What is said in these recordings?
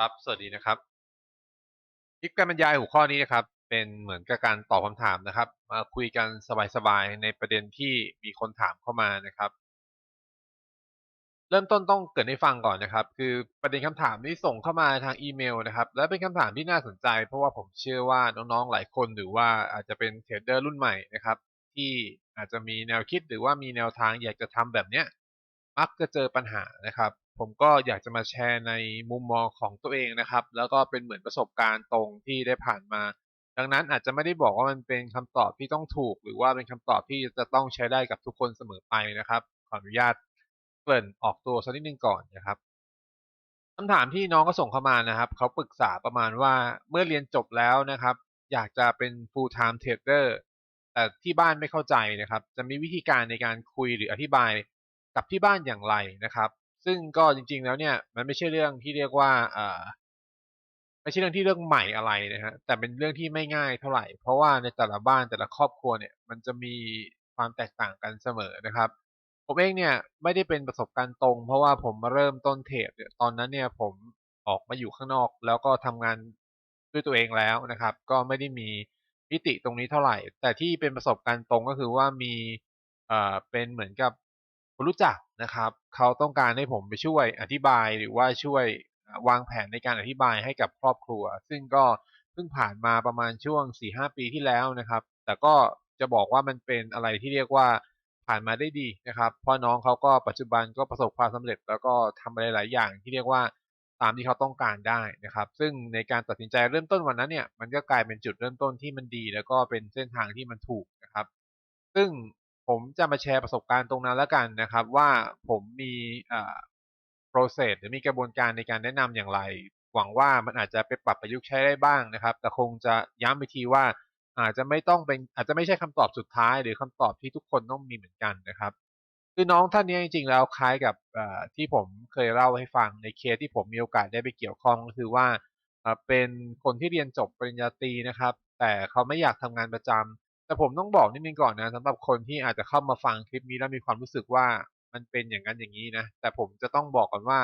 ครับ สวัสดีนะครับคลิปการบรรยายหัวข้อนี้นะครับ เป็นเหมือนกับการตอบคำถามนะครับ มาคุยกันสบายๆในประเด็นที่มีคนถามเข้ามานะครับ เริ่มต้นต้องเกิดให้ฟังก่อนนะครับ คือประเด็นคำถามนี้ส่งเข้ามาทางอีเมลนะครับ และเป็นคำถามที่น่าสนใจ เพราะว่าผมเชื่อว่าน้องๆหลายคนหรือว่าอาจจะเป็นเทรดเดอร์รุ่นใหม่นะครับ ที่อาจจะมีแนวคิดหรือว่ามีแนวทางอยากจะทำแบบเนี้ยมักจะเจอปัญหานะครับ ผมก็อยากจะมาแชร์ในมุมมองของตัวเองนะครับ แล้วก็เป็นเหมือนประสบการณ์ตรงที่ได้ผ่านมา ดังนั้นอาจจะไม่ได้บอกว่ามันเป็นคำตอบที่ต้องถูก หรือว่าเป็นคำตอบที่จะต้องใช้ได้กับทุกคนเสมอไปนะครับขออนุญาตเกริ่นออกตัวสักนิดนึงก่อนนะครับคำถามที่น้องก็ส่งเข้ามานะครับเขาปรึกษาประมาณว่าเมื่อเรียนจบแล้วนะครับ อยากจะเป็น full time trader แต่ที่บ้านไม่เข้าใจนะครับ จะมีวิธีการในการคุยหรืออธิบายกับที่บ้านอย่างไรนะครับ ซึ่งก็จริง ๆ แล้วเนี่ย มันไม่ใช่เรื่องที่เรียกว่าเอ่อไม่ใช่เรื่องที่เรื่องใหม่อะไรนะฮะแต่เป็นเรื่องที่ไม่ง่ายเท่าไหร่ เพราะว่าในแต่ละบ้านแต่ละครอบครัวเนี่ย มันจะมีความแตกต่างกันเสมอนะครับ ผมเองเนี่ยไม่ได้เป็นประสบการณ์ตรง เพราะว่าผมมาเริ่มต้นเทรดเนี่ยตอนนั้นเนี่ยผมออกมาอยู่ข้างนอก แล้วก็ทำงานด้วยตัวเองแล้วนะครับ ก็ไม่ได้มีมิติตรงนี้เท่าไหร่ แต่ที่เป็นประสบการณ์ตรงก็คือว่ามีเอ่อเป็นเหมือนกับ คนรู้จักนะครับเขาต้องการให้ผมไปช่วยอธิบายหรือว่าช่วยวางแผนในการอธิบายให้กับครอบครัว ซึ่งก็เพิ่งผ่านมาประมาณช่วง 4-5 ปีที่แล้วนะครับ แต่ก็จะบอกว่ามันเป็นอะไรที่เรียกว่าผ่านมาได้ดีนะครับเพราะน้องเขาก็ปัจจุบันก็ประสบความสำเร็จ แล้วก็ทำอะไรหลายอย่างที่เรียกว่าตามที่เขาต้องการได้นะครับ ซึ่งในการตัดสินใจเริ่มต้นวันนั้นเนี่ยมันก็กลายเป็นจุดเริ่มต้นที่มันดี แล้วก็เป็นเส้นทางที่มันถูกนะครับ ซึ่ง ผมจะมาแชร์ประสบการณ์ตรงนั้นแล้วกันนะครับ ว่าผมมีอ่า process หรือมีกระบวนการในการแนะนำอย่างไร หวังว่ามันอาจจะไปปรับประยุกต์ใช้ได้บ้างนะครับ แต่คงจะย้ำไปทีว่า อาจจะไม่ต้องเป็นอาจจะไม่ใช่คำตอบสุดท้าย หรือคำตอบที่ทุกคนต้องมีเหมือนกันนะครับ คือน้องท่านนี้จริงๆแล้วคล้ายกับที่ผมเคยเล่าให้ฟังในเคสที่ผมมีโอกาสได้ไปเกี่ยวข้องก็คือว่าเป็นคนที่เรียนจบปริญญาตรีนะครับ แต่เขาไม่อยากทำงานประจำ แต่ผมต้องบอกนิดนึงก่อนนะสำหรับคนที่อาจจะเข้ามาฟังคลิปนี้แล้วมีความรู้สึกว่ามันเป็นอย่างนั้นอย่างนี้นะ แต่ผมจะต้องบอกก่อนว่า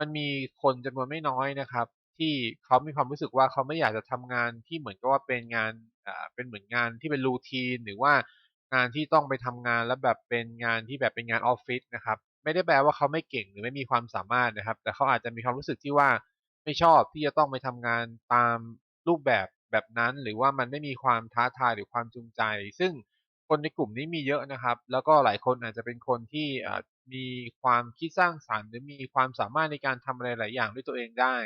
มันมีคนจำนวนไม่น้อยนะครับ ที่เขามีความรู้สึกว่าเขาไม่อยากจะทำงานที่เหมือนกับว่าเป็นงานอ่าเป็นเหมือนงานที่เป็นรูทีนหรือว่างานที่ต้องไปทำงานแล้วแบบเป็นงานที่แบบเป็นงานออฟฟิศนะครับ ไม่ได้แปลว่าเขาไม่เก่งหรือไม่มีความสามารถนะครับ แต่เขาอาจจะมีความรู้สึกที่ว่าไม่ชอบที่จะต้องไปทำงานตามรูปแบบ แบบนั้น หรือว่ามันไม่มีความท้าทายหรือความจูงใจ ซึ่งคนในกลุ่มนี้มีเยอะนะครับ แล้วก็หลายคนอาจจะเป็นคนที่มีความคิดสร้างสรรค์ หรือมีความสามารถในการทำอะไรหลายอย่างด้วยตัวเองได้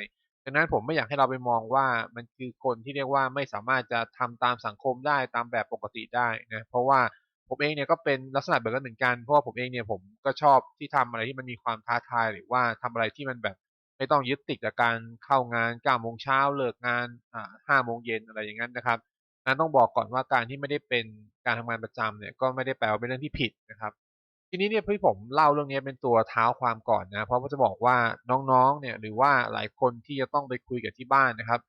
ดังนั้นผมไม่อยากให้เราไปมองว่ามันคือคนที่เรียกว่าไม่สามารถจะทำตามสังคมได้ตามแบบปกติได้นะเพราะว่าผมเองเนี่ยก็เป็นลักษณะแบบนั้นเหมือนกันเพราะว่าผมเองเนี่ยผมก็ชอบที่ทำอะไรที่มันมีความท้าทายหรือว่าทำอะไรที่มันแบบ ไม่ต้องยึดติดกับการเข้างาน9โมงเช้าเลิกงานอ่า5โมงเย็นอะไรอย่างนั้นนะครับนั้นต้องบอกก่อนว่าการที่ไม่ได้เป็นการทำงานประจำเนี่ยก็ไม่ได้แปลว่าเป็นเรื่องที่ผิดนะครับ ทีนี้เนี่ยพี่ผมเล่าเรื่องนี้เป็นตัวเท้าความก่อนนะเพราะว่าจะบอกว่าน้องๆเนี่ยหรือว่าหลายคนที่จะต้องไปคุยกับที่บ้านนะครับ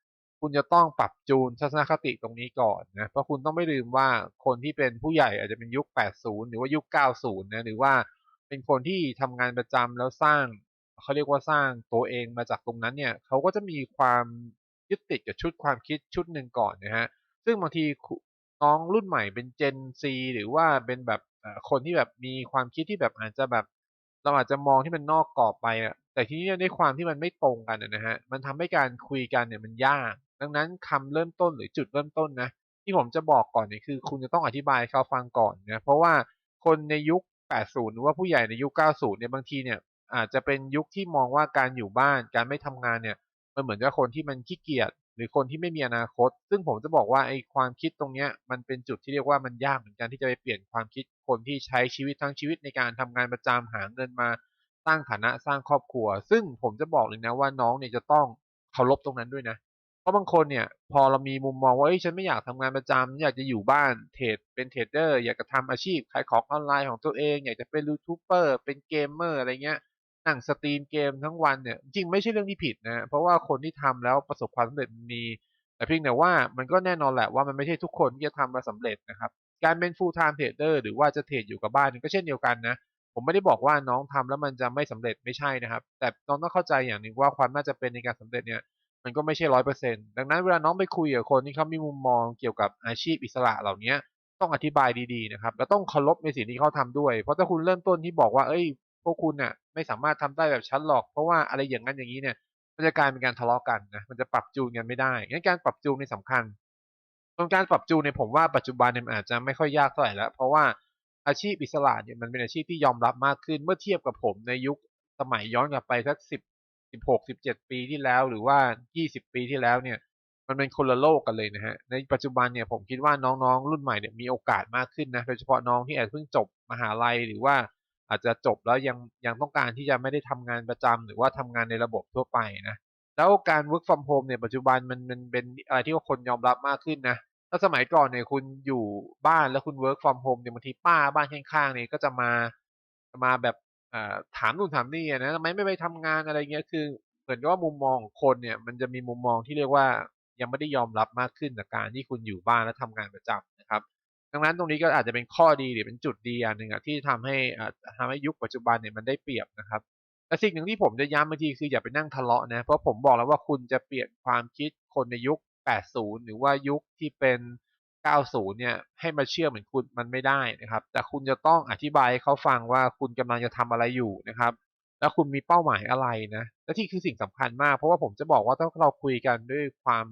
คุณจะต้องปรับจูนทัศนคติตรงนี้ก่อนนะเพราะคุณต้องไม่ลืมว่าคนที่เป็นผู้ใหญ่อาจจะเป็นยุค 80 หรือว่ายุค 90 นะหรือว่าเป็นคนที่ทำงานประจำแล้วสร้าง เขาเรียกว่าสร้างตัวเองมาจากตรงนั้นเนี่ยเขาก็จะมีความยึดติดกับชุดความคิดชุดหนึ่งก่อนนะฮะซึ่งบางทีน้องรุ่นใหม่เป็น Gen Z หรือว่าเป็นแบบคนที่แบบมีความคิดที่แบบอาจจะแบบเราอาจจะมองที่มันนอกกรอบไปอะแต่ทีนี้ด้วยความที่มันไม่ตรงกันนะฮะ มันทำให้การคุยกันเนี่ยมันยาก ดังนั้นคำเริ่มต้นหรือจุดเริ่มต้นนะ ที่ผมจะบอกก่อนเนี่ยคือ คุณจะต้องอธิบายเขาฟังก่อนนะ เพราะว่าคนในยุค 80 หรือว่าผู้ใหญ่ในยุค 90 เนี่ยบางทีเนี่ย อาจจะเป็นยุคที่มองว่าการอยู่บ้านการไม่ทำงานเนี่ย มันเหมือนกับคนที่มันขี้เกียจหรือคนที่ไม่มีอนาคต ซึ่งผมจะบอกว่าไอ้ความคิดตรงเนี้ยมันเป็นจุดที่เรียกว่ามันยากเหมือนกันที่จะไปเปลี่ยนความคิดคนที่ใช้ชีวิตทั้งชีวิตในการทำงานประจำหาเงินมาสร้างฐานะสร้างครอบครัว ซึ่งผมจะบอกเลยนะว่าน้องเนี่ยจะต้องเคารพตรงนั้นด้วยนะเพราะบางคนเนี่ยพอเรามีมุมมองว่าเอ้ยฉันไม่อยากทำงานประจำอยากจะอยู่บ้านเทรดเป็นเทรดเดอร์อยากจะทำอาชีพขายของออนไลน์ของตัวเอง อยากจะเป็นยูทูบเบอร์เป็นเกมเมอร์อะไรเงี้ย นั่งสตรีมเกมทั้งวันเนี่ยจริงไม่ใช่เรื่องที่ผิดนะเพราะว่าคนที่ทำแล้วประสบความสำเร็จมี แต่เพียงแต่ว่ามันก็แน่นอนแหละว่ามันไม่ใช่ทุกคนที่จะทำมาสำเร็จนะครับการเป็น full time trader หรือว่าจะเทรดอยู่กับบ้านก็เช่นเดียวกันนะผมไม่ได้บอกว่าน้องทำแล้วมันจะไม่สำเร็จไม่ใช่นะครับ แต่น้องต้องเข้าใจอย่างหนึ่งว่าความน่าจะเป็นในการสำเร็จเนี่ยมันก็ไม่ใช่ร้อยเปอร์เซ็นต์ดังนั้นเวลาน้องไปคุยกับคนที่เขามีมุมมองเกี่ยวกับอาชีพอิสระเหล่านี้ต้องอธิบายดีๆนะครับ แล้วต้องเคารพในสิ่งที่เขาทำด้วย เพราะถ้าคุณเริ่มต้นที่บอกว่าเอ้ย พวกคุณน่ะไม่สามารถทำได้แบบฉันหรอก เพราะว่าอะไรอย่างนั้นอย่างนี้เนี่ยมันจะกลายเป็นการทะเลาะกันนะมันจะปรับจูนกันไม่ได้งั้นการปรับจูนในสำคัญตรงการปรับจูนเนี่ยผมว่าปัจจุบันเนี่ยอาจจะไม่ค่อยยากเท่าไหร่แล้วเพราะว่าอาชีพอิสระเนี่ยมันเป็นอาชีพที่ยอมรับมากขึ้นเมื่อเทียบกับผมในยุคสมัยย้อนกลับไปสักสิบสิบหกสิบเจ็ดปีที่แล้ว หรือว่ายี่สิบปีที่แล้วเนี่ย มันเป็นคนละโลกกันเลยนะฮะในปัจจุบันเนี่ยผมคิดว่าน้องๆ รุ่นใหม่เนี่ยมีโอกาสมากขึ้นนะโดยเฉพาะน้องที่อาจเพิ่งจบมหาลัยหรือว่า อาจจะจบแล้วยังยังต้องการที่จะไม่ได้ทำงานประจำหรือว่าทำงานในระบบทั่วไปนะแล้วการ work from home เนี่ยปัจจุบันมันมันเป็นอะไรที่คนยอมรับมากขึ้นนะถ้าสมัยก่อนเนี่ยคุณอยู่บ้านแล้วคุณ work from home เนี่ยบางทีป้าบ้านข้างๆเนี่ยก็จะมามาแบบถามนู่นถามนี่นะทำไมไม่ไปทำงานอะไรเงี้ยคือเหมือนกับว่ามุมมองของคนเนี่ยมันจะมีมุมมองที่เรียกว่ายังไม่ได้ยอมรับมากขึ้นจากการที่คุณอยู่บ้านและทำงานประจำนะครับ ดังนั้นตรงนี้ก็อาจจะเป็นข้อดีหรือเป็นจุดดีอันหนึ่งอะที่ทำให้ทำให้ยุคปัจจุบันเนี่ยมันได้เปรียบนะครับแต่สิ่งหนึ่งที่ผมจะย้ำบางทีคืออย่าไปนั่งทะเลาะนะเพราะผมบอกแล้วว่าคุณจะเปลี่ยนความคิดคนในยุค 80 หรือว่ายุคที่เป็น 90 เนี่ยให้มาเชื่อเหมือนคุณมันไม่ได้นะครับ แต่คุณจะต้องอธิบายให้เขาฟังว่าคุณกำลังจะทำอะไรอยู่นะครับ แล้วคุณมีเป้าหมายอะไรนะและที่คือสิ่งสำคัญมาก เพราะว่าผมจะบอกว่าถ้าเราคุยกันด้วยความ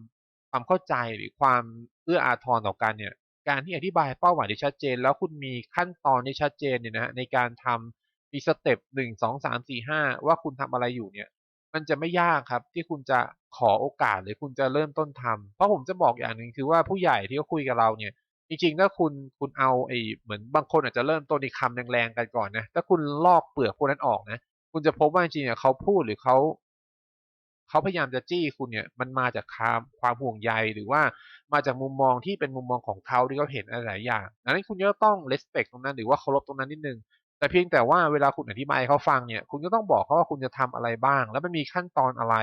ความเข้าใจหรือความเอื้ออาทรต่อกันเนี่ย การที่อธิบายเป้าหมายที่ชัดเจน แล้วคุณมีขั้นตอนที่ชัดเจนเนี่ยนะในการทำมีสเต็ปหนึ่งสองสามสี่ห้าว่าคุณทำอะไรอยู่เนี่ย มันจะไม่ยากครับที่คุณจะขอโอกาสหรือคุณจะเริ่มต้นทำเพราะผมจะบอกอย่างหนึ่งคือว่าผู้ใหญ่ที่เขาคุยกับเราเนี่ยจริงๆถ้าคุณคุณเอาไอ้เหมือนบางคนอาจจะเริ่มต้นในคำแรงๆกันก่อนนะถ้าคุณลอกเปลือกพวกนั้นออกนะ คุณจะพบว่าจริงๆเนี่ยเขาพูดหรือเขา เขาพยายามจะจี้คุณเนี่ย มันมาจากความความห่วงใยหรือว่ามาจากมุมมองที่เป็นมุมมองของเขาที่เขาเห็นอะไรหลายอย่างดังนั้นคุณก็ต้อง respect ตรงนั้นหรือว่าเคารพตรงนั้นนิดนึงแต่เพียงแต่ว่าเวลาคุณอธิบายเขาฟังเนี่ย คุณก็ต้องบอกเขาว่าคุณจะทำอะไรบ้าง แล้วมันมีขั้นตอนอะไร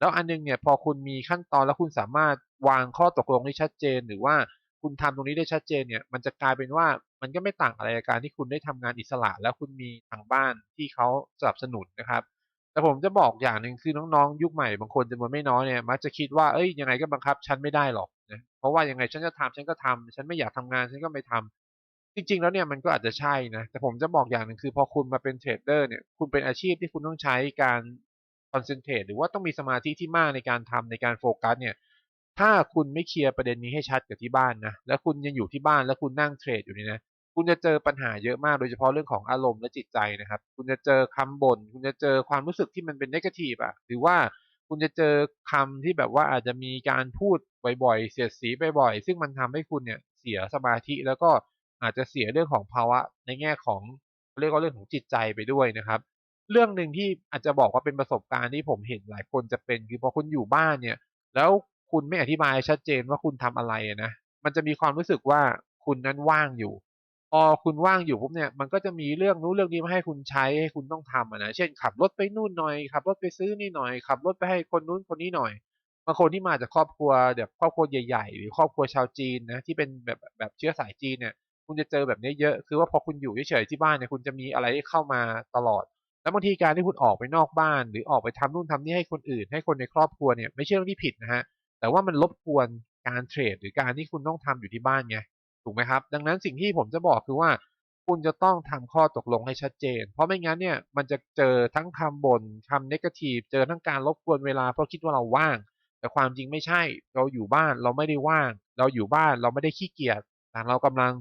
แล้วอันนึงเนี่ยพอคุณมีขั้นตอนแล้วคุณสามารถวางข้อตกลงที่ชัดเจน หรือว่าคุณทำตรงนี้ได้ชัดเจนเนี่ย มันจะกลายเป็นว่ามันก็ไม่ต่างอะไรกับการที่คุณได้ทำงานอิสระ แล้วคุณมีทางบ้านที่เขาสนับสนุนนะครับ แต่ผมจะบอกอย่างหนึ่งคือน้องๆ ยุคใหม่บางคนจำนวนไม่น้อยเนี่ยมักจะคิดว่าเอ้ยยังไงก็บังคับฉันไม่ได้หรอกนะเพราะว่ายังไงฉันจะทำฉันก็ทำฉันไม่อยากทำงานฉันก็ไม่ทำจริงๆ แล้วเนี่ยมันก็อาจจะใช่นะแต่ผมจะบอกอย่างหนึ่งคือพอคุณมาเป็นเทรดเดอร์เนี่ยคุณเป็นอาชีพที่คุณต้องใช้การคอนเซนเทรตหรือว่าต้องมีสมาธิที่มากในการทำในการโฟกัสเนี่ยถ้าคุณไม่เคลียร์ประเด็นนี้ให้ชัดกับที่บ้านนะแล้วคุณยังอยู่ที่บ้านแล้วคุณนั่งเทรดอยู่นี่นะ คุณจะเจอปัญหาเยอะมากโดยเฉพาะเรื่องของอารมณ์และจิตใจนะครับ คุณจะเจอคำบ่นคุณจะเจอความรู้สึกที่มันเป็นนกาทีฟอะหรือว่าคุณจะเจอคำที่แบบว่าอาจจะมีการพูดบ่อยๆ เสียดสีบ่อยๆ ซึ่งมันทำให้คุณเนี่ยเสียสมาธิแล้วก็อาจจะเสียเรื่องของภาวะในแง่ของเรียกว่าเรื่องของจิตใจไปด้วยนะครับ เรื่องหนึ่งที่อาจจะบอกว่าเป็นประสบการณ์ที่ผมเห็นหลายคนจะเป็นคือพอคุณอยู่บ้านเนี่ย แล้วคุณไม่อธิบายชัดเจนว่าคุณทำอะไรนะมันจะมีความรู้สึกว่าคุณนั้นว่างอยู่ พอคุณว่างอยู่ปุ๊บเนี่ยมันก็จะมีเรื่องนู้นเรื่องนี้มาให้คุณใช้ให้คุณต้องทำนะเช่นขับรถไปนู่นหน่อยขับรถไปซื้อนี่หน่อยขับรถไปให้คนนู้นคนนี้หน่อยบางคนที่มาจากครอบครัวแบบครอบครัวใหญ่ๆ หรือครอบครัวชาวจีนนะที่เป็นแบบแบบเชื้อสายจีนเนี่ย คุณจะเจอแบบนี้เยอะคือว่าพอคุณอยู่เฉยๆที่บ้านเนี่ยคุณจะมีอะไรเข้ามาตลอด แล้วบางทีการที่คุณออกไปนอกบ้าน หรือออกไปทำนู่นทำนี่ให้คนอื่น ให้คนในครอบครัวเนี่ยไม่ใช่เรื่องที่ผิดนะฮะแต่ว่ามันรบกวนการเทรดหรือการที่คุณต้องทำอยู่ที่บ้านไง ถูกไหมครับ ดังนั้นสิ่งที่ผมจะบอกคือว่า คุณจะต้องทำข้อตกลงให้ชัดเจน เพราะไม่งั้นเนี่ยมันจะเจอทั้งคำบ่นคำนกาทีฟเจอทั้งการรบกวนเวลาเพราะคิดว่าเราว่าง แต่ความจริงไม่ใช่ เราอยู่บ้านเราไม่ได้ว่าง เราอยู่บ้านเราไม่ได้ขี้เกียจแต่เรากำลัง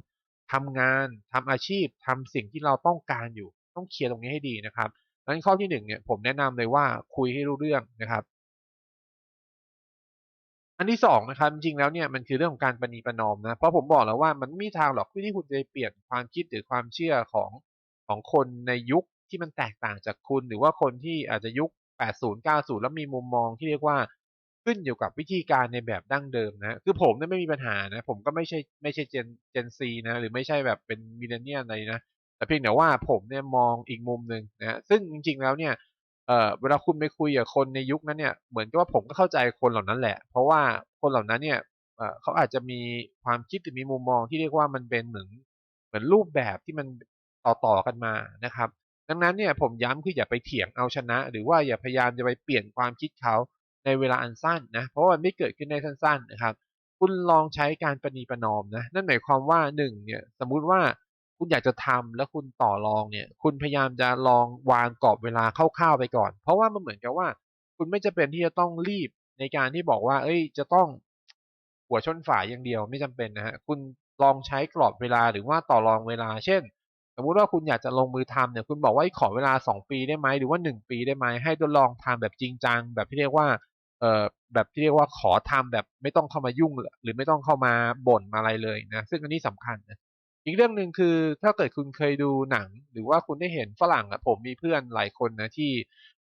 ทำงานทำอาชีพทำสิ่งที่เราต้องการอยู่ ต้องเคลียร์ตรงนี้ให้ดีนะครับดังนั้นข้อที่หนึ่งเนี่ยผมแนะนำเลยว่าคุยให้รู้เรื่องนะครับ อันที่สองนะครับจริงๆแล้วเนี่ยมันคือเรื่องของการปณีประนอมนะเพราะผมบอกแล้วว่ามันไม่มีทางหรอกที่คุณจะเปลี่ยนความคิดหรือความเชื่อของของคนในยุคที่มันแตกต่างจากคุณ หรือว่าคนที่อาจจะยุค 80 90 แล้วมีมุมมองที่เรียกว่าขึ้นอยู่กับวิธีการในแบบดั้งเดิมนะคือผมเนี่ยไม่มีปัญหานะผมก็ไม่ใช่ไม่ใช่เจนเจนซีนะหรือไม่ใช่แบบเป็นมิเลเนียลอะไรนะแต่เพียงแต่ว่าผมเนี่ยมองอีกมุมหนึ่งนะซึ่งจริงๆแล้วเนี่ย เอ่อเวลาคุณไปคุยกับคนในยุคนั้นเนี่ยเหมือนกับว่าผมก็เข้าใจคนเหล่านั้นแหละ เพราะว่าคนเหล่านั้นเนี่ยเอ่อเขาอาจจะมีความคิดหรือมีมุมมองที่เรียกว่ามันเป็นเหมือนเหมือนรูปแบบที่มันต่อๆกันมานะครับ ดังนั้นเนี่ยผมย้ำคืออย่าไปเถียงเอาชนะ หรือว่าอย่าพยายามจะไปเปลี่ยนความคิดเขาในเวลาอันสั้นนะเพราะว่ามันไม่เกิดขึ้นได้สั้น ๆนะครับ คุณลองใช้การประนีประนอมนะนั่นหมายความว่าหนึ่งเนี่ยสมมุติว่า คุณอยากจะทำแล้วคุณต่อรองเนี่ย คุณพยายามจะลองวางกรอบเวลาคร่าวๆไปก่อน เพราะว่ามันเหมือนกับว่า คุณไม่จำเป็นที่จะต้องรีบในการที่บอกว่า เอ้ย จะต้องหัวชนฝายอย่างเดียวไม่จำเป็นนะฮะคุณลองใช้กรอบเวลาหรือว่าต่อรองเวลา เช่น สมมุติว่าคุณอยากจะลงมือทำเนี่ยคุณบอกว่าขอเวลา 2 ปีได้ไหมหรือว่า 1 ปีได้ไหมให้ทดลองทำแบบจริงจังแบบที่เรียกว่าเอ่อแบบที่เรียกว่าขอทำแบบไม่ต้องเข้ามายุ่ง หรือไม่ต้องเข้ามาบ่นมาอะไรเลยนะซึ่งอันนี้สำคัญนะ อีกเรื่องหนึ่งคือถ้าเกิดคุณเคยดูหนัง หรือว่าคุณได้เห็นฝรั่งอะผมมีเพื่อนหลายคนนะที่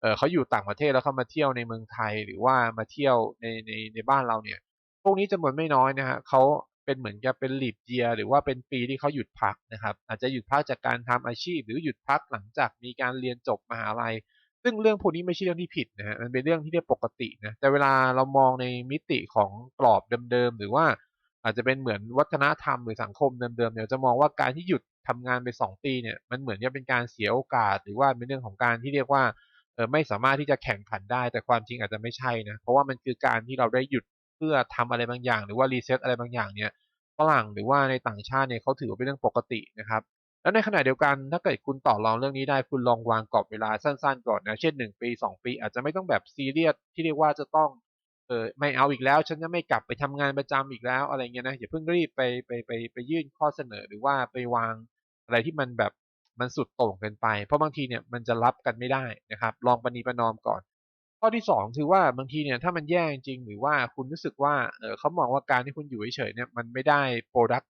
เออเขาอยู่ต่างประเทศแล้วเขามาเที่ยวในเมืองไทย หรือว่ามาเที่ยวในในในบ้านเราเนี่ย พวกนี้จำนวนไม่น้อยนะครับเขาเป็นเหมือนกับเป็น leap year หรือว่าเป็นปีที่เขาหยุดพักนะครับ อาจจะหยุดพักจากการทำอาชีพ หรือหยุดพักหลังจากมีการเรียนจบมหาลัย ซึ่งเรื่องพวกนี้ไม่ใช่เรื่องที่ผิดนะฮะมันเป็นเรื่องที่เรียกปกตินะแต่เวลาเรามองในมิติของกรอบเดิมๆหรือว่า อาจจะเป็นเหมือนวัฒนธรรมหรือสังคมเดิมๆเนี่ยจะมองว่าการที่หยุดทำงานไป 2 ปีเนี่ยมันเหมือนจะเป็นการเสียโอกาส หรือว่าเป็นเรื่องของการที่เรียกว่าเออไม่สามารถที่จะแข่งขันได้แต่ความจริงอาจจะไม่ใช่นะเพราะว่ามันคือการที่เราได้หยุดเพื่อทำอะไรบางอย่าง หรือว่า reset อะไรบางอย่างเนี่ยฝรั่งหรือว่าในต่างชาติเนี่ยเขาถือว่าเป็นเรื่องปกตินะครับแล้วในขณะเดียวกันถ้าเกิดคุณต่อรองเรื่องนี้ได้คุณลองวางกรอบเวลาสั้นๆก่อนนะเช่น 1 ปี 2 ปี อาจจะไม่ต้องแบบซีเรียสที่เรียกว่าจะต้อง เออไม่เอาอีกแล้วฉันจะไม่กลับไปทำงานประจำอีกแล้วอะไรเงี้ยนะอย่าเพิ่งรีบไปไปไปไปยื่นข้อเสนอหรือว่าไปวางอะไรที่มันแบบมันสุดโต่งเกินไป เพราะบางทีเนี่ยมันจะรับกันไม่ได้นะครับ ลองประนีประนอมก่อน ข้อที่ 2 คือว่าบางทีเนี่ยถ้ามันแย่จริงหรือว่าคุณรู้สึกว่าเออเขามองว่าการที่คุณอยู่เฉยๆเนี่ยมันไม่ได้พรอดักต์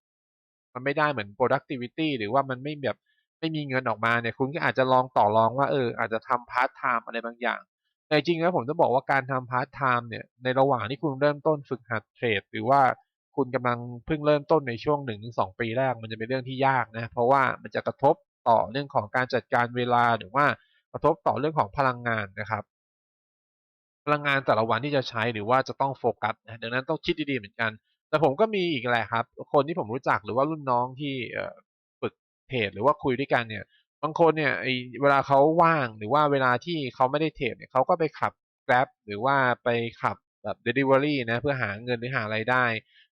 มันไม่ได้เหมือน productivity หรือว่ามันไม่แบบไม่มีเงินออกมาเนี่ยคุณก็อาจจะลองต่อรองว่าเอออาจจะทำพาร์ตไทม์อะไรบางอย่าง แต่จริงแล้วผมจะบอกว่าการทำพาร์ตไทม์เนี่ยในระหว่างที่คุณเริ่มต้นฝึกหัดเทรด หรือว่าคุณกำลังเพิ่งเริ่มต้นในช่วง1-2ปีแรกมันจะเป็นเรื่องที่ยากนะเพราะว่ามันจะกระทบต่อเรื่องของการจัดการเวลาหรือว่ากระทบต่อเรื่องของพลังงานนะครับ พลังงานแต่ละวันที่จะใช้หรือว่าจะต้องโฟกัสนะดังนั้นต้องคิดดีๆเหมือนกัน แต่ผมก็มีอีกแหละครับ คนที่ผมรู้จักหรือว่ารุ่นน้องที่ฝึกเทรดหรือว่าคุยด้วยกันเนี่ย บางคนเนี่ยไอเวลาเขาว่างหรือว่าเวลาที่เขาไม่ได้เทรดเนี่ยเขาก็ไปขับ Grab หรือว่าไปขับแบบดิลิเวอรีนะเพื่อหาเงินหรือหารายได้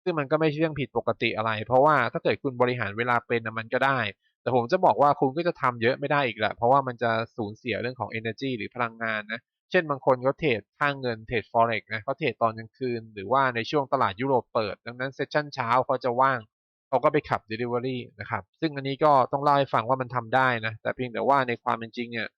ซึ่งมันก็ไม่ใช่เรื่องผิดปกติอะไร เพราะว่าถ้าเกิดคุณบริหารเวลาเป็นนะมันก็ได้ แต่ผมจะบอกว่าคุณก็จะทำเยอะไม่ได้อีกแหละเพราะว่ามันจะสูญเสียเรื่องของเอเนอร์จีหรือพลังงานนะเช่นบางคนเขาเทรดค่าเงินเทรด Forex นะเขาเทรดตอนกลางคืน หรือว่าในช่วงตลาดยุโรปเปิด ดังนั้นเซสชั่นเช้าเขาจะว่าง เขาก็ไปขับดิลิเวอรีนะครับ ซึ่งอันนี้ก็ต้องเล่าให้ฟังว่ามันทำได้นะ แต่เพียงแต่ว่าในความเป็นจริงเนี่ย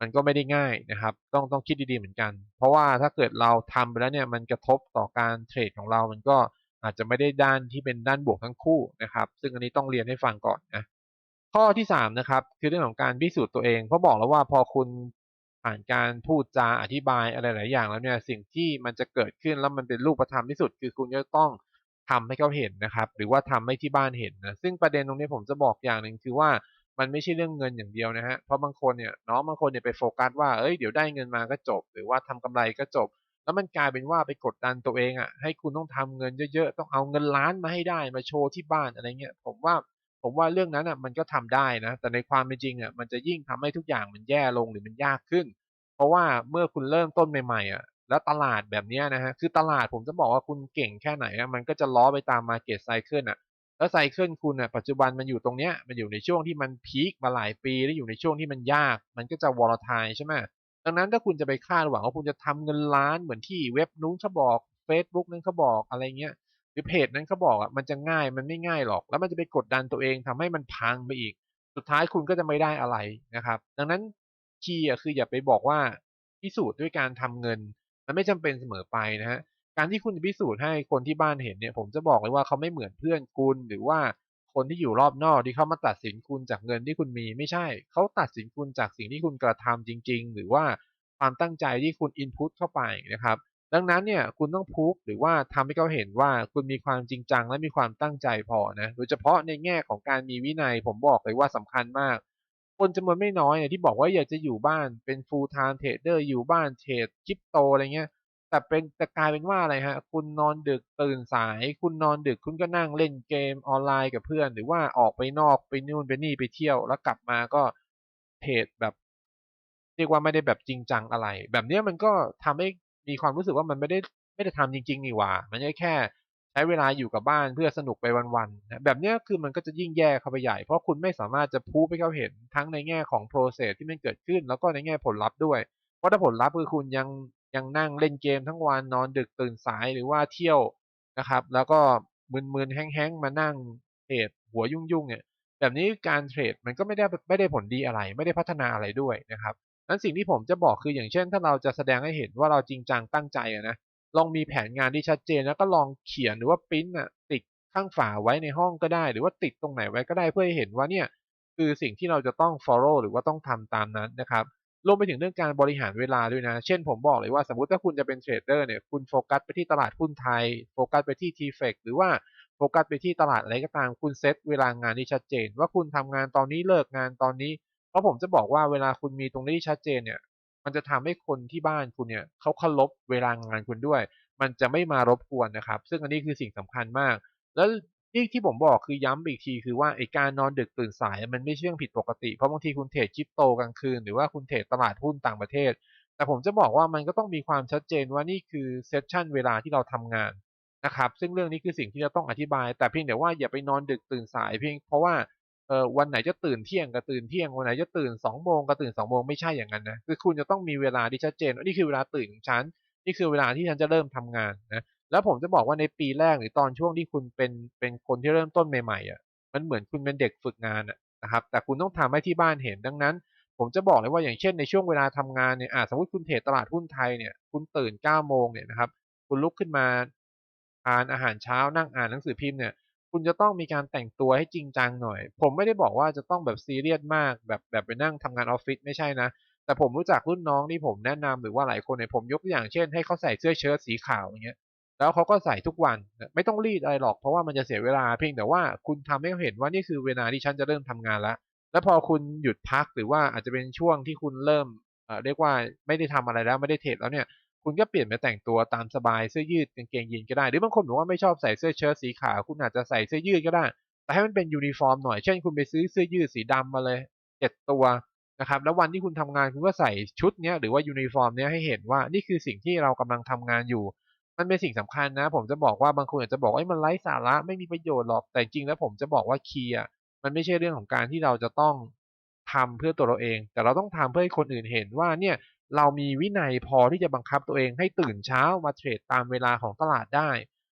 มันก็ไม่ได้ง่ายนะครับ ต้องต้องคิดดีๆเหมือนกัน เพราะว่าถ้าเกิดเราทำไปแล้วเนี่ย มันกระทบต่อการเทรดของเรา มันก็อาจจะไม่ได้ด้านที่เป็นด้านบวกทั้งคู่นะครับ ซึ่งอันนี้ต้องเรียนให้ฟังก่อนนะ ข้อที่3นะครับคือเรื่องของการพิสูจน์ตัวเอง เพราะบอกแล้วว่าพอคุณผ่านการพูดจาอธิบายอะไรหลายอย่างแล้วเนี่ยสิ่งที่มันจะเกิดขึ้นแล้วมันเป็นรูปธรรมที่สุด คือคุณจะต้อง ทำให้เขาเห็นนะครับ หรือว่าทำให้ที่บ้านเห็นนะซึ่งประเด็นตรงนี้ผมจะบอกอย่างหนึ่งคือว่ามันไม่ใช่เรื่องเงินอย่างเดียวนะครับเพราะบางคนเนี่ยน้องบางคนเนี่ยไปโฟกัสว่าเฮ้ยเดี๋ยวได้เงินมาก็จบ หรือว่าทำกำไรก็จบ แล้วมันกลายเป็นว่าไปกดดันตัวเองอะให้คุณต้องทำเงินเยอะๆต้องเอาเงินล้านมาให้ได้มาโชว์ที่บ้านอะไรเงี้ยผมว่าผมว่าเรื่องนั้นน่ะมันก็ทำได้นะ แต่ในความเป็นจริงอะมันจะยิ่งทำให้ทุกอย่างมันแย่ลงหรือมันยากขึ้น เพราะว่าเมื่อคุณเริ่มต้นใหม่ๆอะ แล้วตลาดแบบนี้นะครับคือตลาดผมจะบอกว่าคุณเก่งแค่ไหนอะมันก็จะล้อไปตาม market cycle อะแล้วไซเคิลคุณน่ะปัจจุบันมันอยู่ตรงเนี้ยมันอยู่ในช่วงที่มันพีกมาหลายปีแล้วอยู่ในช่วงที่มันยาก มันก็จะ volatile ใช่ไหมดังนั้นถ้าคุณจะไปคาดหวังว่าคุณจะทำเงินล้านเหมือนที่เว็บนู้นเขาบอกเฟซบุ๊กนั้นเขาบอกอะไรเงี้ยหรือเพจนั้นเขาบอกอะมันจะง่ายมันไม่ง่ายหรอก แล้วมันจะไปกดดันตัวเองทำให้มันพังไปอีก สุดท้ายคุณก็จะไม่ได้อะไรนะครับ ดังนั้นคีย์อะคืออย่าไปบอกว่าพิสูจน์ด้วยการทำเงิน มันไม่จำเป็นเสมอไปนะครับการที่คุณจะพิสูจน์ให้คนที่บ้านเห็นเนี่ย ผมจะบอกเลยว่าเขาไม่เหมือนเพื่อนคุณหรือว่าคนที่อยู่รอบนอกที่เขามาตัดสินคุณจากเงินที่คุณมีไม่ใช่ เขาตัดสินคุณจากสิ่งที่คุณกระทำจริง ๆ หรือว่าความตั้งใจที่คุณ input เข้าไปนะครับ ดังนั้นเนี่ยคุณต้อง proof หรือว่าทำให้เขาเห็นว่าคุณมีความจริงจังและมีความตั้งใจพอนะโดยเฉพาะในแง่ของการมีวินัยผมบอกเลยว่าสำคัญมาก คนจำนวนไม่น้อยเนี่ยที่บอกว่าอยากจะอยู่บ้านเป็น full time trader อยู่บ้านเทรด Crypto อะไรเงี้ย แต่เป็นแต่กลายเป็นว่าอะไรครับคุณนอนดึกตื่นสาย คุณนอนดึกคุณก็นั่งเล่นเกมออนไลน์กับเพื่อน หรือว่าออกไปนอกไปนู่นไปนี่ไปเที่ยวแล้วกลับมาก็เทรดแบบเรียกว่าไม่ได้แบบจริงจังอะไร แบบเนี้ยมันก็ทำให้มีความรู้สึกว่ามันไม่ได้ไม่ได้ทำจริง ๆ นี่หว่า มันแค่ ใช้เวลาอยู่กับบ้านเพื่อสนุกไปวันๆนะแบบเนี้ยคือมันก็จะยิ่งแย่เข้าไปใหญ่ เพราะคุณไม่สามารถจะพูดให้เขาเห็นทั้งในแง่ของ process ที่มันเกิดขึ้น แล้วก็ในแง่ผลลัพธ์ด้วย เพราะถ้าผลลัพธ์คือคุณยังยังนั่งเล่นเกมทั้งวันนอนดึกตื่นสายหรือว่าเที่ยวนะครับ แล้วก็มึนๆแห้งๆมานั่งเทรดหัวยุ่งๆเนี่ยแบบนี้การเทรดมันก็ไม่ได้ไม่ได้ผลดีอะไร ไม่ได้พัฒนาอะไรด้วยนะครับนั้นสิ่งที่ผมจะบอกคืออย่างเช่น ถ้าเราจะแสดงให้เห็นว่าเราจริงจังตั้งใจนะ ลองมีแผนงานที่ชัดเจนแล้วก็ลองเขียนหรือว่าปริ้นอะติดข้างฝาไว้ในห้องก็ได้ หรือว่าติดตรงไหนไว้ก็ได้เพื่อให้เห็นว่าเนี่ยคือสิ่งที่เราจะต้อง follow หรือว่าต้องทำตามนั้นนะครับรวมไปถึงเรื่องการบริหารเวลาด้วยนะ เช่นผมบอกเลยว่าสมมติถ้าคุณจะเป็นเทรดเดอร์เนี่ยคุณโฟกัสไปที่ตลาดหุ้นไทย โฟกัสไปที่ t f e c หรือว่าโฟกัสไปที่ตลาดอะไรก็ตามคุณเซตเวลางานที่ชัดเจน ว่าคุณทำงานตอนนี้เลิกงานตอนนี้ เพราะผมจะบอกว่าเวลาคุณมีตรงนี้ที่ชัดเจนเนี่ย มันจะทำให้คนที่บ้านคุณเนี่ยเขาเคารพเวลางานคุณด้วย มันจะไม่มารบกวนนะครับ ซึ่งอันนี้คือสิ่งสำคัญมาก แล้วที่ที่ผมบอกคือย้ำอีกทีคือว่าไอการนอนดึกตื่นสายมันไม่ใช่เรื่องผิดปกติ เพราะบางทีคุณเทรดคริปโตกลางคืน หรือว่าคุณเทรดตลาดหุ้นต่างประเทศ แต่ผมจะบอกว่ามันก็ต้องมีความชัดเจนว่านี่คือเซสชันเวลาที่เราทำงานนะครับ ซึ่งเรื่องนี้คือสิ่งที่เราต้องอธิบาย แต่เพียงแต่ว่าอย่าไปนอนดึกตื่นสายเพียงเพราะว่า เออวันไหนจะตื่นเที่ยงก็ตื่นเที่ยงวันไหนจะตื่น2โมงก็ตื่น2โมงไม่ใช่อย่างนั้นนะคือคุณจะต้องมีเวลาที่ชัดเจนว่านี่คือเวลาตื่นของฉันนี่คือเวลาที่ฉันจะเริ่มทำงานนะแล้วผมจะบอกว่าในปีแรกหรือตอนช่วงที่คุณเป็นเป็นคนที่เริ่มต้นใหม่ๆอะมันเหมือนคุณเป็นเด็กฝึกงานนะครับ แต่คุณต้องทำให้ที่บ้านเห็นดังนั้น ผมจะบอกเลยว่าอย่างเช่นในช่วงเวลาทำงานเนี่ยอ่าสมมติคุณเทรดตลาดหุ้นไทยเนี่ยคุณตื่น9โมงเนี่ยนะครับคุณลุกขึ้นมาทานอาหารเช้านั่งอ่านหนังสือพิมพ์เนี่ย คุณจะต้องมีการแต่งตัวให้จริงจังหน่อย ผมไม่ได้บอกว่าจะต้องแบบซีเรียสมาก แบบแบบไปนั่งทำงานออฟฟิศไม่ใช่นะ แต่ผมรู้จักรุ่นน้องที่ผมแนะนำหรือว่าหลายคนเนี่ยผมยกตัวอย่างเช่น ให้เขาใส่เสื้อเชิ้ตสีขาวอย่างเงี้ยแล้วเขาก็ใส่ทุกวันไม่ต้องรีดอะไรหรอกเพราะว่ามันจะเสียเวลาเพียงแต่ว่าคุณทำให้เขาเห็นว่านี่คือเวลาที่ฉันจะเริ่มทำงานแล้ว แล้วพอคุณหยุดพักหรือว่าอาจจะเป็นช่วงที่คุณเริ่มเอ่อเรียกว่าไม่ได้ทำอะไรแล้วไม่ได้เทรดแล้วเนี่ย คุณก็เปลี่ยนไปแต่งตัวตามสบายเสื้อยืดกางเกงยีนก็ได้ หรือบางคนบอกว่าไม่ชอบใส่เสื้อเชิ้ตสีขาวคุณอาจจะใส่เสื้อยืดก็ได้ แต่ให้มันเป็นยูนิฟอร์มหน่อยเช่นคุณไปซื้อเสื้อยืดสีดำมาเลยเจ็ดตัวนะครับแล้ววันที่คุณทำงานคุณก็ใส่ชุดเนี้ยหรือว่ายูนิฟอร์มเนี้ยให้เห็นว่านี่คือสิ่งที่เรากำลังทำงานอยู่ มันเป็นสิ่งสำคัญนะ ผมจะบอกว่าบางคนอาจจะบอกว่ามันไร้สาระไม่มีประโยชน์หรอกแต่จริงแล้วผมจะบอกว่าคีย์อะมันไม่ใช่เรื่องของการที่เราจะต้องทำเพื่อตัวเราเอง แต่เราต้องทำเพื่อให้คนอื่นเห็นว่าเนี่ย เรามีวินัยพอที่จะบังคับตัวเองให้ตื่นเช้ามาเทรดตามเวลาของตลาดได้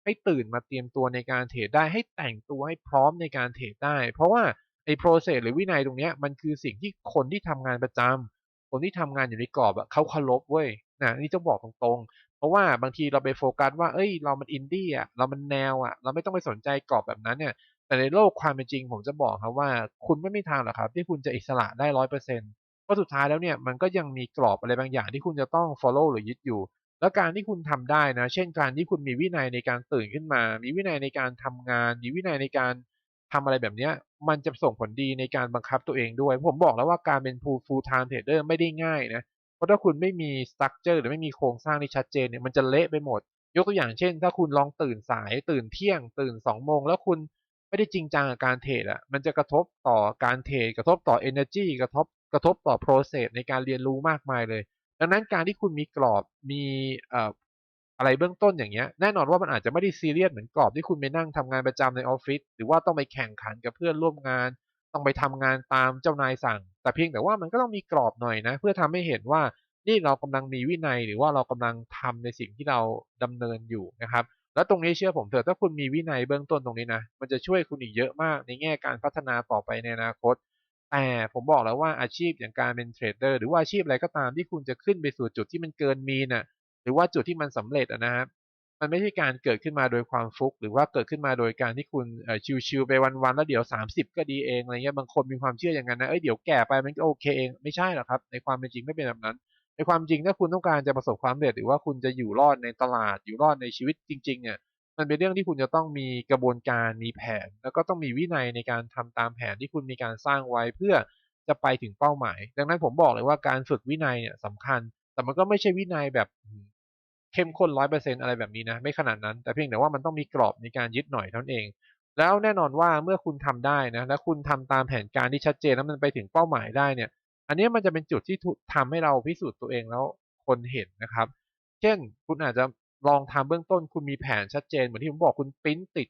ให้ตื่นมาเตรียมตัวในการเทรดได้ ให้แต่งตัวให้พร้อมในการเทรดได้ เพราะว่าไอ้โปรเซสหรือวินัยตรงเนี้ยมันคือสิ่งที่คนที่ทำงานประจำคนที่ทำงานอยู่ในกรอบอะเขาเคารพเว้ยนะนี่จะบอกตรงๆ เพราะว่าบางทีเราไปโฟกัสว่าเอ้ย เรามันอินดี้อะเรามันแนวอะเราไม่ต้องไปสนใจกรอบแบบนั้นเนี่ยแต่ในโลกความเป็นจริงผมจะบอกครับว่า คุณไม่มีทางหรอกครับ ที่คุณจะอิสระได้ร้อยเปอร์เซ็นต์ ราะสุดท้ายแล้วเนี่ยมันก็ยังมีกรอบอะไรบางอย่างที่คุณจะต้อง follow หรือยึดอยู่ แล้วการที่คุณทำได้นะ เช่นการที่คุณมีวินัยในการตื่นขึ้นมา มีวินัยในการทำงาน มีวินัยในการทำอะไรแบบเนี้ย มันจะส่งผลดีในการบังคับตัวเองด้วย ผมบอกแล้วว่าการเป็น full full time trader ไม่ได้ง่ายนะ เพราะถ้าคุณไม่มีสตั๊กเจอร์หรือไม่มีโครงสร้างที่ชัดเจนเนี่ยมันจะเละไปหมด ยกตัวอย่างเช่น ถ้าคุณลองตื่นสาย ตื่นเที่ยง ตื่นสองโมงแล้วคุณไม่ได้จริงจังกับการเทรดอะ มันจะกระทบต่อการเทรด กระทบต่อ energy กระทบ กระทบต่อ process ในการเรียนรู้มากมายเลย ดังนั้นการที่คุณมีกรอบมีอะไรเบื้องต้นอย่างเงี้ยแน่นอนว่ามันอาจจะไม่ได้ซีเรียสเหมือนกรอบที่คุณไปนั่งทำงานประจำในออฟฟิศหรือว่าต้องไปแข่งขันกับเพื่อนร่วมงาน ต้องไปทำงานตามเจ้านายสั่ง แต่เพียงแต่ว่ามันก็ต้องมีกรอบหน่อยนะ เพื่อทำให้เห็นว่านี่เรากำลังมีวินัย หรือว่าเรากำลังทำในสิ่งที่เราดำเนินอยู่นะครับ แล้วตรงนี้เชื่อผมเถอะถ้าคุณมีวินัยเบื้องต้นตรงนี้นะมันจะช่วยคุณอีกเยอะมากในแง่การพัฒนาต่อไปในอนาคต แต่ผมบอกแล้วว่าอาชีพอย่างการเป็นเทรดเดอร์หรือว่าอาชีพอะไรก็ตามที่คุณจะขึ้นไปสู่จุดที่มันเกินมีน่ะ หรือว่าจุดที่มันสำเร็จนะครับมันไม่ใช่การเกิดขึ้นมาโดยความฟุก หรือว่าเกิดขึ้นมาโดยการที่คุณชิวๆไปวันๆแล้วเดี๋ยว 30 ก็ดีเองอะไรเงี้ยบางคนมีความเชื่ออย่างนั้นนะเอ้ยเดี๋ยวแก่ไปมันก็โอเคเองไม่ใช่หรอกครับ ในความเป็นจริงไม่เป็นแบบนั้น ในความจริงถ้าคุณต้องการจะประสบความสำเร็จหรือว่าคุณจะอยู่รอดในตลาดอยู่รอดในชีวิตจริงๆเนี่ย มันเป็นเรื่องที่คุณจะต้องมีกระบวนการมีแผน แล้วก็ต้องมีวินัยในการทำตามแผนที่คุณมีการสร้างไว้เพื่อจะไปถึงเป้าหมาย ดังนั้นผมบอกเลยว่าการฝึกวินัยเนี่ยสำคัญ แต่มันก็ไม่ใช่วินัยแบบเข้มข้นร้อยเปอร์เซ็นอะไรแบบนี้นะ ไม่ขนาดนั้น แต่เพียงแต่ว่ามันต้องมีกรอบในการยึดหน่อยเท่านั้นเอง แล้วแน่นอนว่าเมื่อคุณทำได้นะแล้วคุณทำตามแผนการที่ชัดเจนแล้วมันไปถึงเป้าหมายได้เนี่ย อันนี้มันจะเป็นจุดที่ทำให้เราพิสูจน์ตัวเองแล้วคนเห็นนะครับ เช่น คุณอาจจะ ลองทำเบื้องต้นคุณมีแผนชัดเจนเหมือนที่ผมบอกคุณพรินติด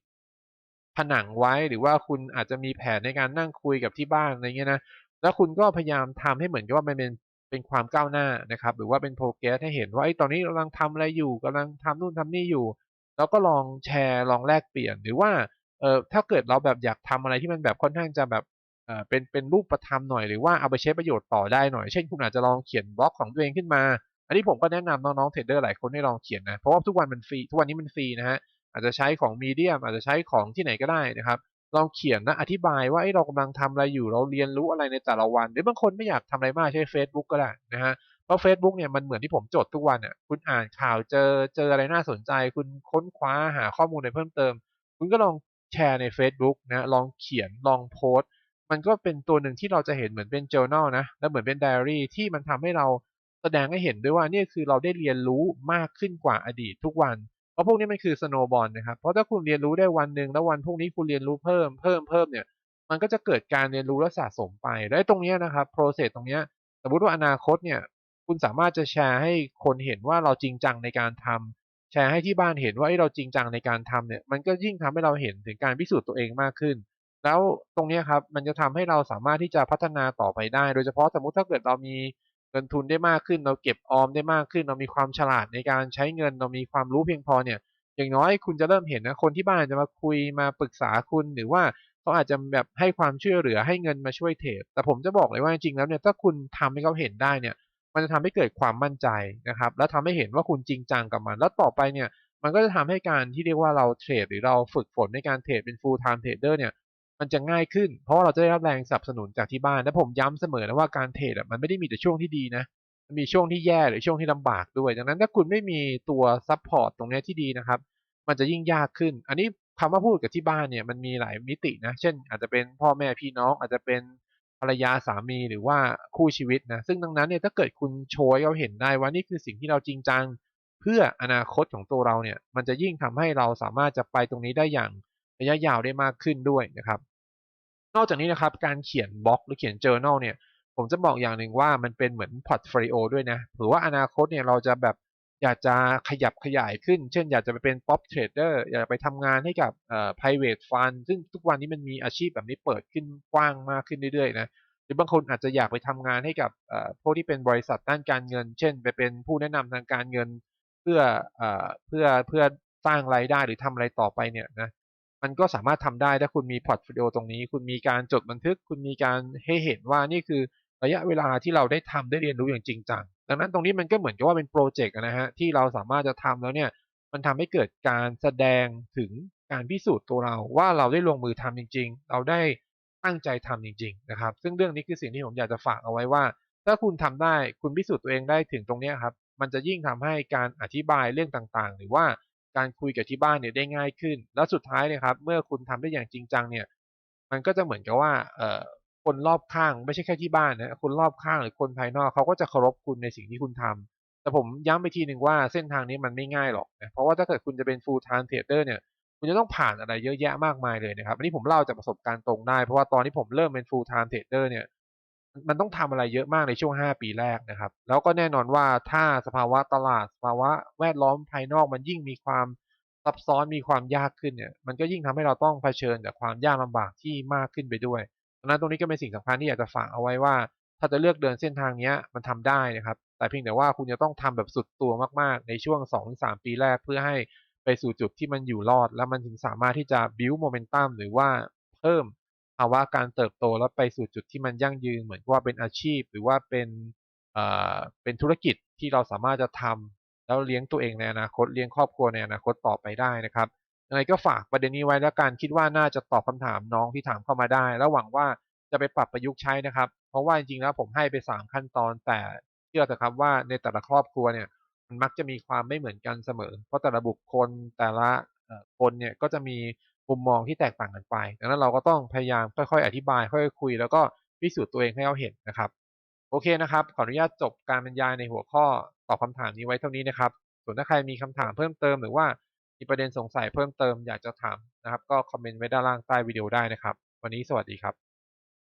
ผนังไว้หรือว่าคุณอาจจะมีแผนในการนั่งคุยกับที่บ้านอะไรเงี้ยนะแล้วคุณก็พยายามทำให้เหมือนกับว่ามันเป็นเป็นความก้าวหน้านะครับ หรือว่าเป็น progress ให้เห็นว่าเฮ้ตอนนี้กำลังทำอะไรอยู่กำลังทำนู่นทำนี่อยู่ แล้วก็ลองแชร์ลองแลกเปลี่ยนหรือว่าเอ่อถ้าเกิดเราแบบอยากทำอะไรที่มันแบบค่อนข้างจะแบบเอ่อเป็นเป็นรูปธรรมหน่อยหรือว่าเอาไปใช้ประโยชน์ต่อได้หน่อย เช่นคุณอาจจะลองเขียนบล็อกของตัวเองขึ้นมา อันนี้ผมก็แนะนำน้องๆเทรดเดอร์หลายคนให้ลองเขียนนะ เพราะว่าทุกวันมันฟรี ทุกวันนี้มันฟรีนะครับอาจจะใช้ของ Medium อาจจะใช้ของที่ไหนก็ได้นะครับ ลองเขียนและอธิบายว่าเฮ้เรากำลังทำอะไรอยู่ เราเรียนรู้อะไรในแต่ละวัน หรือบางคนไม่อยากทำอะไรมากใช้เฟซบุ๊กก็ได้นะครับเพราะเฟซบุ๊กเนี่ยมันเหมือนที่ผมจดทุกวันอะ คุณอ่านข่าวเจอ เจออะไรน่าสนใจ คุณค้นคว้าหาข้อมูลอะไรเพิ่มเติม คุณก็ลองแชร์ในเฟซบุ๊กนะ ลองเขียน ลองโพสต์ มันก็เป็นตัวหนึ่งที่เราจะเห็นเหมือนเป็น journal นะ แล้วเหมือนเป็นไดอารีที่มันทำให้เรา แสดงให้เห็นด้วยว่านี่คือเราได้เรียนรู้มากขึ้นกว่าอดีตทุกวัน เพราะพวกนี้มันคือ snowball นะครับ เพราะถ้าคุณเรียนรู้ได้วันหนึ่งแล้ววันพรุ่งนี้คุณเรียนรู้เพิ่มเพิ่มๆเนี่ย มันก็จะเกิดการเรียนรู้และสะสมไป แล้วตรงนี้นะครับ process ตรงนี้สมมติว่าอนาคตเนี่ย คุณสามารถจะแชร์ให้คนเห็นว่าเราจริงจังในการทำแชร์ให้ที่บ้านเห็นว่าเฮ้ยเราจริงจังในการทำเนี่ย มันก็ยิ่งทำให้เราเห็นถึงการพิสูจน์ตัวเองมากขึ้น แล้วตรงนี้ครับมันจะทำให้เราสามารถที่จะพัฒนาต่อไปได้ โดยเฉพาะสมมติถ้าเกิดเรามี เงินทุนได้มากขึ้น เราเก็บออมได้มากขึ้น เรามีความฉลาดในการใช้เงิน เรามีความรู้เพียงพอเนี่ย อย่างน้อยคุณจะเริ่มเห็นนะ คนที่บ้านจะมาคุยมาปรึกษาคุณ หรือว่าเขาอาจจะแบบให้ความช่วยเหลือให้เงินมาช่วยเทรดแต่ผมจะบอกเลยว่าจริงๆแล้วเนี่ยถ้าคุณทำให้เขาเห็นได้เนี่ย มันจะทำให้เกิดความมั่นใจนะครับ แล้วทำให้เห็นว่าคุณจริงจังกับมัน แล้วต่อไปเนี่ย มันก็จะทำให้การที่เรียกว่าเราเทรดหรือเราฝึกฝนในการเทรดเป็น full time trader เนี่ย มันจะง่ายขึ้น เพราะว่าเราจะได้รับแรงสนับสนุนจากที่บ้าน และผมย้ำเสมอนะว่าการเทรดอะมันไม่ได้มีแต่ช่วงที่ดีนะมันมีช่วงที่แย่หรือช่วงที่ลำบากด้วย ดังนั้นถ้าคุณไม่มีตัวซัปพอร์ตตรงนี้ที่ดีนะครับ มันจะยิ่งยากขึ้น อันนี้คำว่าพูดกับที่บ้านเนี่ยมันมีหลายมิตินะ เช่น อาจจะเป็นพ่อแม่พี่น้องอาจจะเป็นภรรยาสามีหรือว่าคู่ชีวิตนะ ซึ่งดังนั้นเนี่ยถ้าเกิดคุณโชว์ให้เขาเห็นได้ว่านี่คือสิ่งที่เราจริงจัง เพื่ออนาคตของตัวเราเนี่ย มันจะยิ่งทำให้เราสามารถจะไปตรงนี้ได้อย่างระยะยาวได้มากขึ้นด้วยนะครับ นอกจากนี้นะครับการเขียนบล็อกหรือเขียน journal เนี่ยผมจะบอกอย่างหนึ่งว่ามันเป็นเหมือนพอร์ตโฟลิโอด้วยนะเผื่อว่าอนาคตเนี่ยเราจะแบบอยากจะขยับขยายขึ้น เช่นอยากจะไปเป็น prop trader อยากไปทำงานให้กับเอ่อ private fund ซึ่งทุกวันนี้มันมีอาชีพแบบนี้เปิดขึ้นกว้างมากขึ้นเรื่อยๆนะหรือบางคนอาจจะอยากไปทำงานให้กับเอ่อพวกที่เป็นบริษัทด้านการเงิน เช่น ไปเป็นผู้แนะนำทางการเงินเพื่อเอ่อเพื่อเพื่อสร้างรายได้หรือทำอะไรต่อไปเนี่ยนะ มันก็สามารถทำได้ถ้าคุณมีพอร์ตโฟลิโอตรงนี้ คุณมีการจดบันทึก คุณมีการให้เห็นว่านี่คือระยะเวลาที่เราได้ทำได้เรียนรู้อย่างจริงจัง ดังนั้นตรงนี้มันก็เหมือนกับว่าเป็นพรเจกต์อะนะที่เราสามารถจะทำแล้วเนี่ยมันทำให้เกิดการแสดงถึงการพิสูจน์ตัวเราว่าเราได้ลงมือทำจริง ๆ เราได้ตั้งใจทำจริง ๆ นะครับ ซึ่งเรื่องนี้คือสิ่งที่ผมอยากจะฝากเอาไว้ว่า ถ้าคุณทำได้คุณพิสูจน์ตัวเองได้ถึงตรงนี้ครับมันจะยิ่งทำให้การอธิบายเรื่องต่างๆ หรือว่า การคุยกับที่บ้านเนี่ยได้ง่ายขึ้น แล้วสุดท้ายเนี่ยครับเมื่อคุณทำได้อย่างจริงจังเนี่ย มันก็จะเหมือนกับว่าเอ่อคนรอบข้างไม่ใช่แค่ที่บ้านนะคนรอบข้างหรือคนภายนอกเขาก็จะเคารพคุณในสิ่งที่คุณทำแต่ผมย้ำอีกทีหนึ่งว่าเส้นทางนี้มันไม่ง่ายหรอกนะเพราะว่าถ้าเกิดคุณจะเป็น full time trader เนี่ยคุณจะต้องผ่านอะไรเยอะแยะมากมายเลยนะครับอันนี้ผมเล่าจากประสบการณ์ตรงได้ เพราะว่าตอนที่ผมเริ่มเป็น full time trader เนี่ย มันต้องทำอะไรเยอะมากในช่วง 5 ปีแรกนะครับ แล้วก็แน่นอนว่าถ้าสภาวะตลาดสภาวะแวดล้อมภายนอกมันยิ่งมีความซับซ้อนมีความยากขึ้นเนี่ยมันก็ยิ่งทำให้เราต้องเผชิญกับความยากลำบากที่มากขึ้นไปด้วยดังนั้นตรงนี้ก็เป็นสิ่งสำคัญที่อยากจะฝากเอาไว้ว่า ถ้าจะเลือกเดินเส้นทางนี้มันทำได้นะครับ แต่เพียงแต่ว่าคุณจะต้องทำแบบสุดตัวมากๆ ในช่วง 2-3 ปีแรกเพื่อให้ไปสู่จุดที่มันอยู่รอด แล้วมันถึงสามารถที่จะบิลด์ Momentum หรือว่าเพิ่มาวะการเติบโตแล้วไปสู่จุดที่มันยั่งยืนเหมือนว่าเป็นอาชีพ หรือว่าเป็นเอ่อเป็นธุรกิจที่เราสามารถจะทำแล้วเลี้ยงตัวเองในอนาคตเลี้ยงครอบครัวในอนาคตต่อไปได้นะครับยังไงก็ฝากประเด็นนี้ไว้แล้วกันคิดว่าน่าจะตอบคำถามน้องที่ถามเข้ามาได้ แล้วหวังว่าจะไปปรับประยุกต์ใช้นะครับ เพราะว่าจริงๆแล้วผมให้ไป 3 ขั้นตอนแต่เชื่อเถอะครับว่าในแต่ละครอบครัวเนี่ยมันมักจะมีความไม่เหมือนกันเสมอ เพราะแต่ละบุคคลแต่ละคนเนี่ยก็จะมี มุมมองที่แตกต่างกันไป ดังนั้นเราก็ต้องพยายามค่อยๆ อธิบาย ค่อยๆคุย แล้วก็พิสูจน์ตัวเองให้เขาเห็นนะครับ โอเคนะครับ ขออนุญาตจบการบรรยายในหัวข้อตอบคำถามนี้ไว้เท่านี้นะครับ ส่วนถ้าใครมีคำถามเพิ่มเติมหรือว่ามีประเด็นสงสัยเพิ่มเติมอยากจะถามนะครับ ก็คอมเมนต์ไว้ด้านล่างใต้วิดีโอได้นะครับ วันนี้สวัสดีครับ